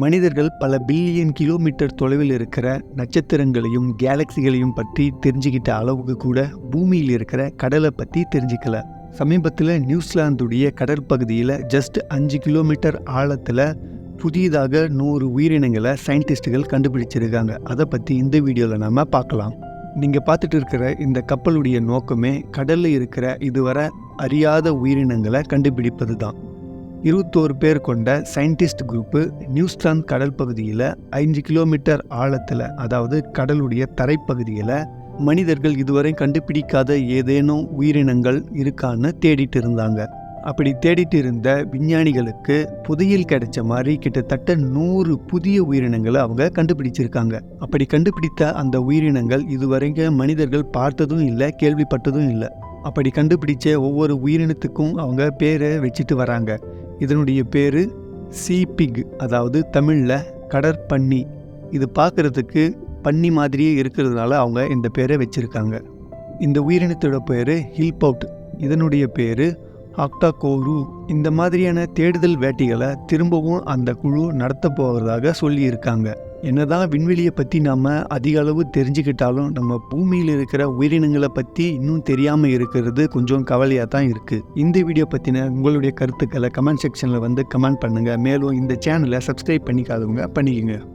மனிதர்கள் பல billion kilometre தொலைவில் இருக்கிற நட்சத்திரங்களையும் கேலக்சிகளையும் பற்றி தெரிஞ்சுக்கிட்ட அளவுக்கு கூட பூமியில் இருக்கிற கடலை பற்றி தெரிஞ்சுக்கல. சமீபத்தில் நியூசிலாந்துடைய கடற்பகுதியில் ஜஸ்ட் அஞ்சு கிலோமீட்டர் ஆழத்தில் புதியதாக நூறு உயிரினங்களை சயின்டிஸ்ட்டுகள் கண்டுபிடிச்சிருக்காங்க. அதை பற்றி இந்த வீடியோவில் நம்ம பார்க்கலாம். நீங்கள் பார்த்துட்டு இருக்கிற இந்த கப்பலுடைய நோக்கமே கடலில் இருக்கிற இதுவரை அறியாத உயிரினங்களை கண்டுபிடிப்பது தான் இருபத்தோரு பேர் கொண்ட சயின்டிஸ்ட் குரூப்பு நியூசிலாந்து கடல் பகுதியில் ஐந்து கிலோமீட்டர் ஆழத்தில் அதாவது கடலுடைய தரைப்பகுதியில் மனிதர்கள் இதுவரை கண்டுபிடிக்காத ஏதேனும் உயிரினங்கள் இருக்கான்னு தேடிட்டு இருந்தாங்க. அப்படி தேடிட்டு இருந்த விஞ்ஞானிகளுக்கு புதையில் கிடைச்ச மாதிரி கிட்டத்தட்ட நூறு புதிய உயிரினங்களை அவங்க கண்டுபிடிச்சிருக்காங்க. அப்படி கண்டுபிடித்த அந்த உயிரினங்கள் இதுவரைக்கும் மனிதர்கள் பார்த்ததும் இல்லை கேள்விப்பட்டதும் இல்லை. அப்படி கண்டுபிடிச்ச ஒவ்வொரு உயிரினத்துக்கும் அவங்க பேரை வச்சுட்டு வராங்க. இதனுடைய பேர் சீபிக் அதாவது தமிழில் கடற்பன்னி இது பார்க்குறதுக்கு பன்னி மாதிரியே இருக்கிறதுனால அவங்க இந்த பேரை வச்சுருக்காங்க. இந்த உயிரினத்தோட பேர் ஹில்பவுட் இதனுடைய பேர் ஆக்டாகோரு இந்த மாதிரியான தேடுதல் வேட்டைகளை திரும்பவும் அந்த குழு நடத்த போவதாக சொல்லியிருக்காங்க. என்னதான் விண்வெளியை பற்றி நாம் அதிக அளவு தெரிஞ்சுக்கிட்டாலும் நம்ம பூமியில் இருக்கிற உயிரினங்களை பற்றி இன்னும் தெரியாமல் இருக்கிறது கொஞ்சம் கவலையாக தான் இருக்குது இந்த வீடியோ பற்றின உங்களுடைய கருத்துக்களை கமெண்ட் செக்ஷனில் வந்து கமெண்ட் பண்ணுங்கள் மேலும் இந்த சேனலை சப்ஸ்கிரைப் பண்ணிக்காதவங்க பண்ணிக்கோங்க.